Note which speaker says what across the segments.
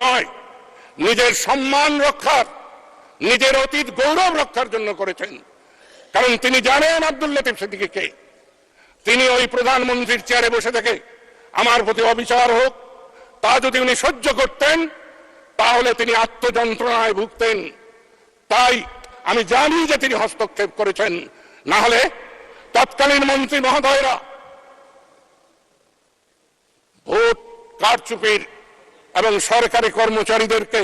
Speaker 1: নয়। নিজের সম্মান রক্ষার, নিজের অতীত গৌরব রক্ষার জন্য করেছেন। কারণ তিনি জানেন আব্দুল লতিফ সিদ্দিকী কে। তিনি ওই প্রধানমন্ত্রীর চেয়ারে বসে থেকে আমার প্রতি অবিচার হোক, তা যদি উনি সহ্য করতেন, তাহলে তিনি আত্মযন্ত্রণায় ভুগতেন। তাই আমি জানি যে তিনি হস্তক্ষেপ করেছেন। না হলে তৎকালীন মন্ত্রী মহোদয়রা ভোট কারচুপির এবং সরকারি কর্মচারীদেরকে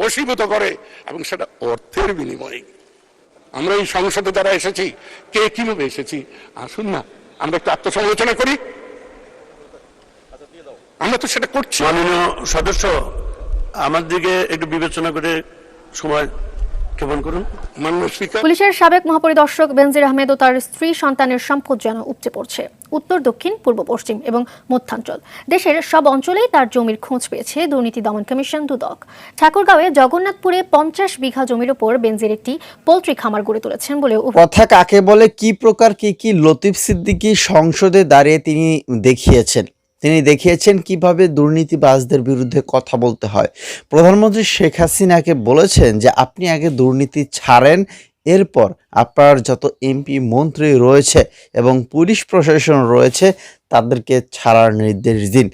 Speaker 1: বশীভূত করে এবং সেটা অর্থের বিনিময়ে। আমরা এই সংসদে যারা এসেছি কে কীভাবে এসেছি? আসুন না আমরা একটু আত্মসমালোচনা করি। আমরা তো সেটা করছি।
Speaker 2: মাননীয় সদস্য আমার দিকে একটু বিবেচনা করে সময় ক্ষেপণ করুন।
Speaker 1: মাননীয় স্পিকার।
Speaker 3: পুলিশের সাবেক মহাপরিদর্শক বেনজির আহমেদ ও তার স্ত্রী সন্তানের সম্পদ যেন উপচে পড়ছে। উত্তর, দক্ষিণ, পূর্ব, পশ্চিম এবং মধ্যাঞ্চল। দেশের সব অঞ্চলেই তার জমির খোঁজ পেয়েছে দুর্নীতি দমন কমিশন দুদক। ঠাকুরগাঁওয়ে জগন্নাথপুরে পঞ্চাশ বিঘা জমির ওপর বেনজির একটি পোলট্রি খামার গড়ে তুলেছেন বলে
Speaker 4: কথা কাকে বলে, কি প্রকার, কি কি লতিফ সিদ্দিকী সংসদে দাঁড়িয়ে তিনি দেখিয়েছেন? তিনি দেখিয়েছেন কীভাবে দুর্নীতিবাজদের বিরুদ্ধে কথা বলতে হয়। প্রধানমন্ত্রী শেখ হাসিনাকে বলেছেন যে, আপনি আগে দুর্নীতি ছাড়েন এরপর আপনার যত এমপি মন্ত্রী রয়েছে এবং পুলিশ প্রশাসন রয়েছে, তাদেরকে ছাড়ার নির্দেশ দিন।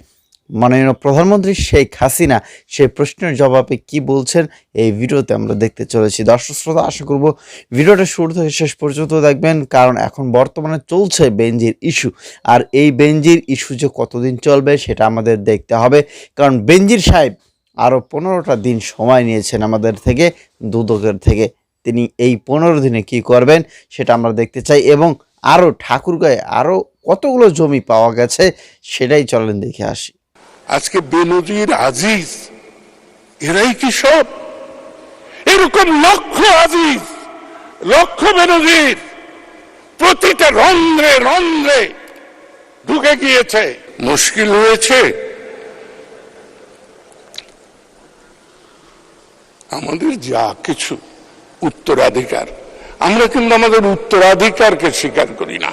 Speaker 4: মাননীয় প্রধানমন্ত্রী শেখ হাসিনা সেই প্রশ্নের জবাবে কি বলছেন এই ভিডিওতে আমরা দেখতে চলেছি। দর্শক শ্রোতা, আশা করব ভিডিওটা শুরু থেকে শেষ পর্যন্ত দেখবেন, কারণ এখন বর্তমানে চলছে বেঞ্জির ইস্যু। আর এই বেঞ্জির ইস্যু যে কতদিন চলবে সেটা আমাদের দেখতে হবে, কারণ বেঞ্জির সাহেব আরও পনেরোটা দিন সময় নিয়েছেন আমাদের থেকে, দুদকের থেকে। তিনি এই পনেরো দিনে কি করবেন সেটা আমরা দেখতে চাই এবং আরও ঠাকুরগাঁয়ে আরও কতগুলো জমি পাওয়া গেছে সেটাই চলেন দেখে আসি।
Speaker 1: আজকে বেনজির আজিজ, এরাই কি সব? এরকম লক্ষ আজিজ, লক্ষ বেনজির, প্রতিটা রন্ধ্রে রন্ধ্রে ঢুকে গিয়েছে। মুশকিল হয়েছে। আমাদের যা কিছু উত্তরাধিকার। আমরা কিন্তু আমাদের উত্তরাধিকারকে স্বীকার করি না।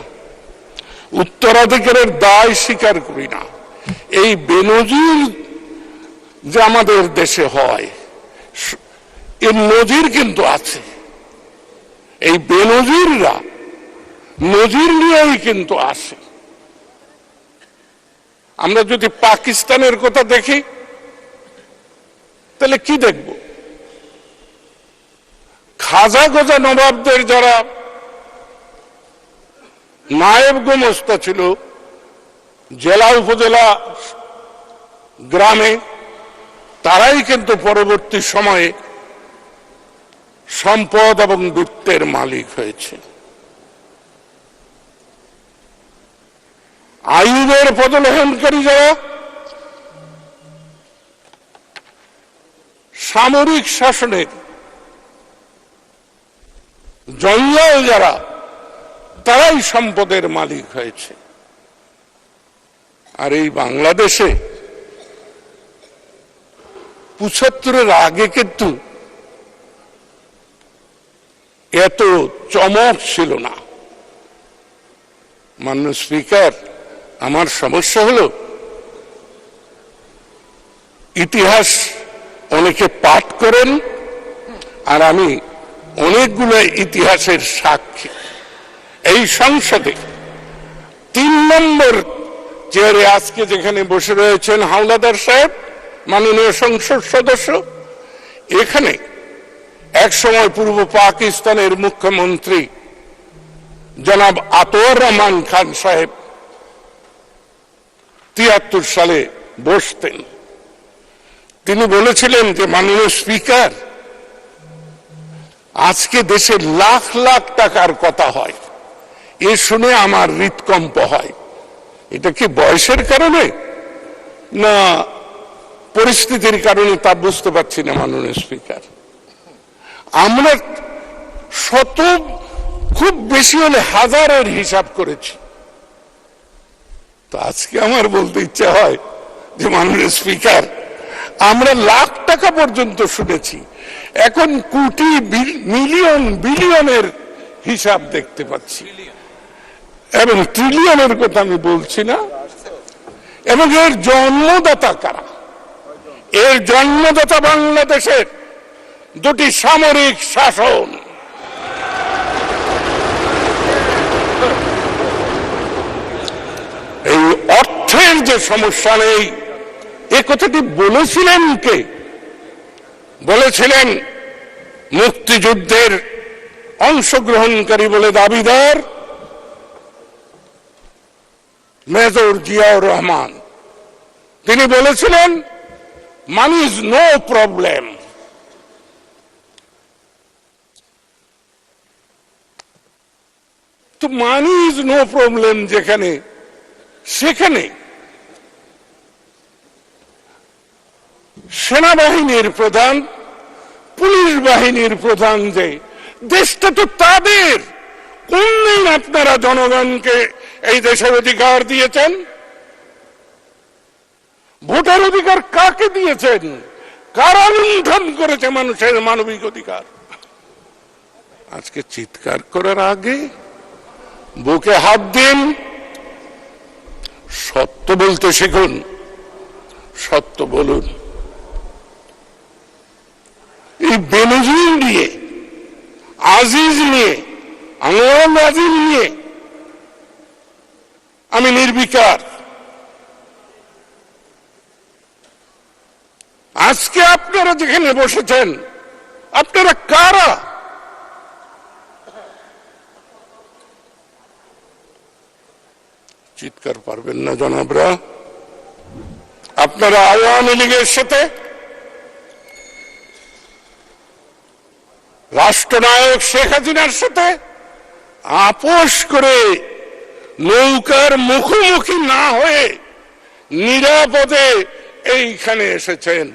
Speaker 1: উত্তরাধিকারের দায় স্বীকার করি না। এই বেনজির যে আমাদের দেশে হয় এর নজির কিন্তু আছে। এই বেনজিররা নজির নিয়েই কিন্তু আসে। আমরা যদি পাকিস্তানের কথা দেখি, তাহলে কি দেখব? খাজা গোজা নবাবদের যারা নায়েব গোমস্তা ছিল, জেলা উপজেলা গ্রামে, তারাই কিন্তু পরবর্তী সময়ে সম্পদ এবং বৃত্তের মালিক হয়েছে। আয়ুবের পদলোহনকারী যারা, সামরিক শাসনের জঞ্জাল যারা, তারাই সম্পদের মালিক হয়েছে। আর এই বাংলাদেশে পঁচাত্তরের আগে কিন্তু এত চমক ছিল না। মান্য স্পিকার, আমার সমস্যা হলো, ইতিহাস অনেকে পাঠ করেন, আর আমি অনেকগুলো ইতিহাসের সাক্ষী। এই সংসদে তিন নম্বর চেয়ারে আজকে যেখানে বসে রয়েছেন হাওলাদার সাহেব, মাননীয় সংসদ সদস্য, এখানে এক সময় পূর্ব পাকিস্তানের মুখ্যমন্ত্রী জনাব আতর রহমান খান সাহেব তিয়াত্তর সালে বসতেন। তিনি বলেছিলেন যে, মাননীয় স্পিকার আজকে দেশে লাখ লাখ টাকার কথা হয়। এ শুনে আমার হৃদকম্প হয়। এটা কি বয়সের কারণে? না, পরিস্থিতির কারণে তা বুঝতে পারছি না, মাননীয় স্পিকার। আমরা শত, খুব বেশি হলে হাজারের হিসাব করেছি। তো আজকে আমার বলতে ইচ্ছা হয় যে, মাননীয় স্পিকার আমরা লাখ টাকা পর্যন্ত শুনেছি। এখন কোটি মিলিয়ন, বিলিয়নের হিসাব দেখতে পাচ্ছি। এবং ট্রিলিয়নের কথা আমি বলছি না। এবং এর জন্মদাতা কারা? এর জন্মদাতা বাংলাদেশের দুটি সামরিক শাসন। এই অর্থের যে সমস্যা নেই এ কথাটি বলেছিলেন কে? বলেছিলেন মুক্তিযুদ্ধের অংশগ্রহণকারী বলে দাবিদার মেজর জিয়াউর রহমান। তিনি বলেছিলেন মানি ইজ নো প্রবলেম তো মানি ইজ নো প্রবলেম যেখানে, সেখানে সেনাবাহিনীর প্রধান, পুলিশ বাহিনীর প্রধান যে, দেশটা তো তাদের। কোন দিন আপনারা জনগণকে এই দেশের অধিকার দিয়েছেন? ভোটার অধিকার কাকে দিয়েছেন? কারা লুণ্ঠন করেছে মানুষের মানবিক অধিকার? আজকে চিৎকার করার আগে বুকে হাত দিন। সত্য বলতে শিখুন, সত্য বলুন এই বেনজির নিয়ে আজিজ নিয়ে আনোয়ার আজিজ নিয়ে আমি নির্বিকার। আজকে আপনারা যেখানে বসেছেন, আপনারা কারা? চিৎকার পারবেন না জনাবরা। আপনারা আওয়ামী লীগের সাথে রাষ্ট্রনায়ক শেখ হাসিনার সাথে আপোষ করে নৌকার মুখোমুখি না হয়ে নিরাপদে এইখানে এসেছেন।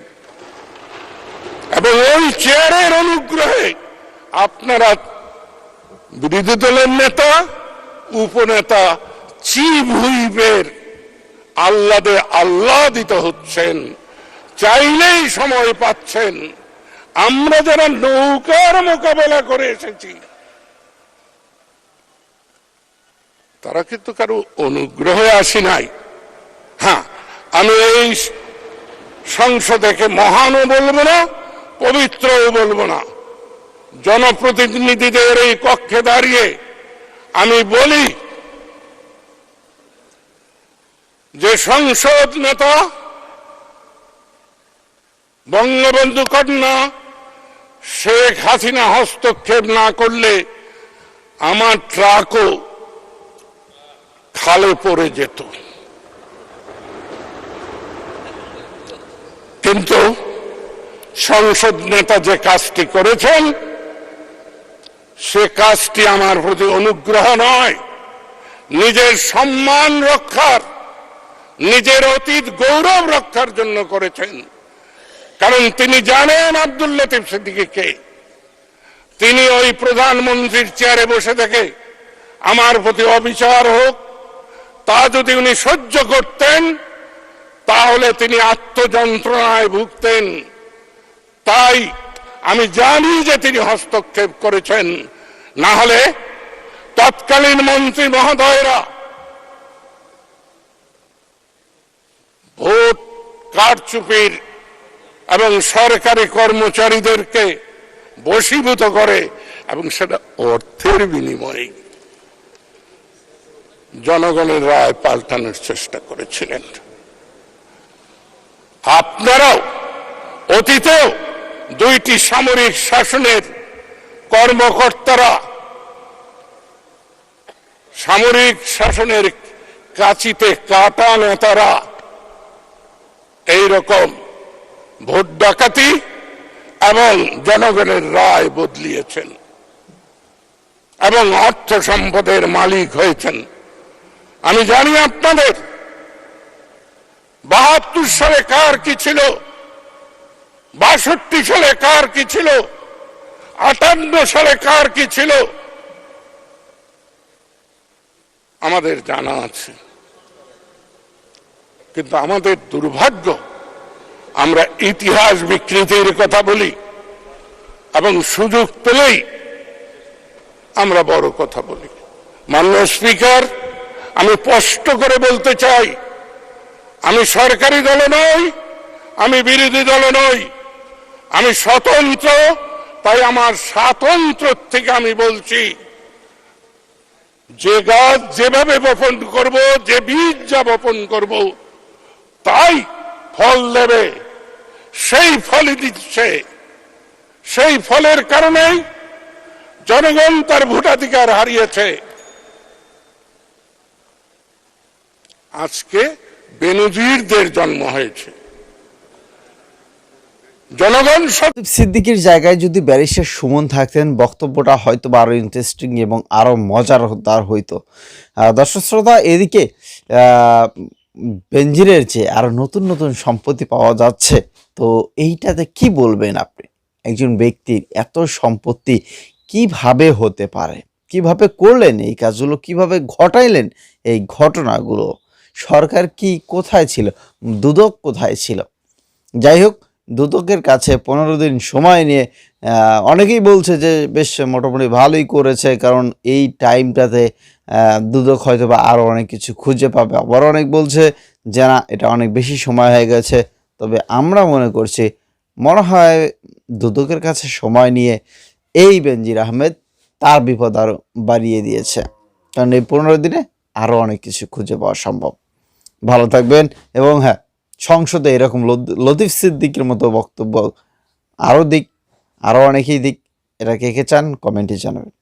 Speaker 1: এবং ওই চেয়ারের অনুগ্রহে আপনারা বিরোধী দলের নেতা, উপনেতা চিফ হুইপের আল্লাদে আল্লাদিত হচ্ছেন, চাইলেই সময় পাচ্ছেন। আমরা যারা নৌকার মোকাবেলা করে এসেছি, তারা কিন্তু কারও অনুগ্রহে আসি নাই। হ্যাঁ আমি এই সংসদেকে মহানও বলব না, পবিত্রও বলব না। জনপ্রতিনিধিদের এই কক্ষে দাঁড়িয়ে আমি বলি যে সংসদ নেতা বঙ্গবন্ধু কন্যা শেখ হাসিনা হস্তক্ষেপ না করলে আমার ট্রাকও খালে পড়ে যেত। কিন্তু সংসদ নেতা যে কাজটি করেছেন, সে কাজটি আমার প্রতি অনুগ্রহ নয়, নিজের সম্মান রক্ষার, নিজের অতীত গৌরব রক্ষার জন্য করেছেন। কারণ তিনি জানেন আব্দুল লতিফ সিদ্দিকি কে। তিনি ওই প্রধানমন্ত্রীর চেয়ারে বসে থেকে আমার প্রতি অবিচার হোক, তা যদি উনি সহ্য করতেন, তাহলে তিনি আত্মযন্ত্রণায় ভুগতেন। তাই আমি জানি যে তিনি হস্তক্ষেপ করেছেন। না হলে তৎকালীন মন্ত্রী মহোদয়রা ভোট কারচুপির এবং সরকারি কর্মচারীদেরকে বশীভূত করে এবং সেটা অর্থের বিনিময়ে জনগণের রায় পাল্টানোর চেষ্টা করেছিলেন। আপনারাও অতীতেও দুইটি সামরিক শাসনের কর্মকর্তারা সামরিক শাসনের কাচিতে কাটা নেতারা এইরকম ভোট ডাকাতি এবং জনগণের রায় বদলিয়েছেন এবং অর্থ সম্পদের মালিক হয়েছেন। আমি জানি আপনাদের, বাহাত্তর সালে কার কি ছিল, বাষট্টি সালে কার কি ছিল, আটান্ন সালে কার কি ছিল, আমাদের জানা আছে। কিন্তু আমাদের দুর্ভাগ্য আমরা ইতিহাস বিকৃতির কথা বলি এবং সুযোগ পেলেই আমরা বড় কথা বলি। মাননীয় স্পিকার, আমি স্পষ্ট করে বলতে চাই, আমি সরকারি দল নই, আমি বিরোধী দল নই, আমি স্বতন্ত্র, তাই আমার স্বাতন্ত্র থেকে আমি বলছি, যে গাছ যেভাবে বপন করব, যে বীজ যা বপন করব, তাই ফল দেবে। সেই ফলই দিচ্ছে। সেই ফলের কারণেই জনগণ তার ভোটাধিকার হারিয়েছে। আজকে বেনজিরদের জন্ম হয়েছে। জনগণ
Speaker 4: সিদ্দিকির জায়গায় যদি ব্যারিস্টার সুমন থাকতেন, বক্তব্যটা হয়তো বা আরও ইন্টারেস্টিং এবং আরও মজার তার হইতো। দর্শক শ্রোতা, এদিকে বেঞ্জিরের চেয়ে আরও নতুন নতুন সম্পত্তি পাওয়া যাচ্ছে। তো এইটাতে কি বলবেন আপনি? একজন ব্যক্তির এত সম্পত্তি কীভাবে হতে পারে? কীভাবে করলেন এই কাজগুলো? কীভাবে ঘটাইলেন এই ঘটনাগুলো? সরকার কি কোথায় ছিল? দুদক কোথায় ছিল? যাই হোক, দুদকের কাছে পনেরো দিন সময় নিয়ে অনেকেই বলছে যে, বেশ মোটামুটি ভালোই করেছে। কারণ এই টাইমটাতে দুদক হয়তো বা আরও অনেক কিছু খুঁজে পাবে। আবার অনেক বলছে যে, না, এটা অনেক বেশি সময় হয়ে গেছে। তবে আমরা মনে করছি, মনে হয় দুদকের কাছে সময় নিয়ে এই বেনজির আহমেদ তার বিপদ আরও বাড়িয়ে দিয়েছে। কারণ এই পনেরো দিনে আরও অনেক কিছু খুঁজে পাওয়া সম্ভব। ভালো থাকবেন এবং হ্যাঁ সংসদে এরকম লতিফ সিদ্দিকের মতো বক্তব্য আরও দিক আরও অনেকেই দিক, এটা কে কে চান কমেন্টে জানাবেন।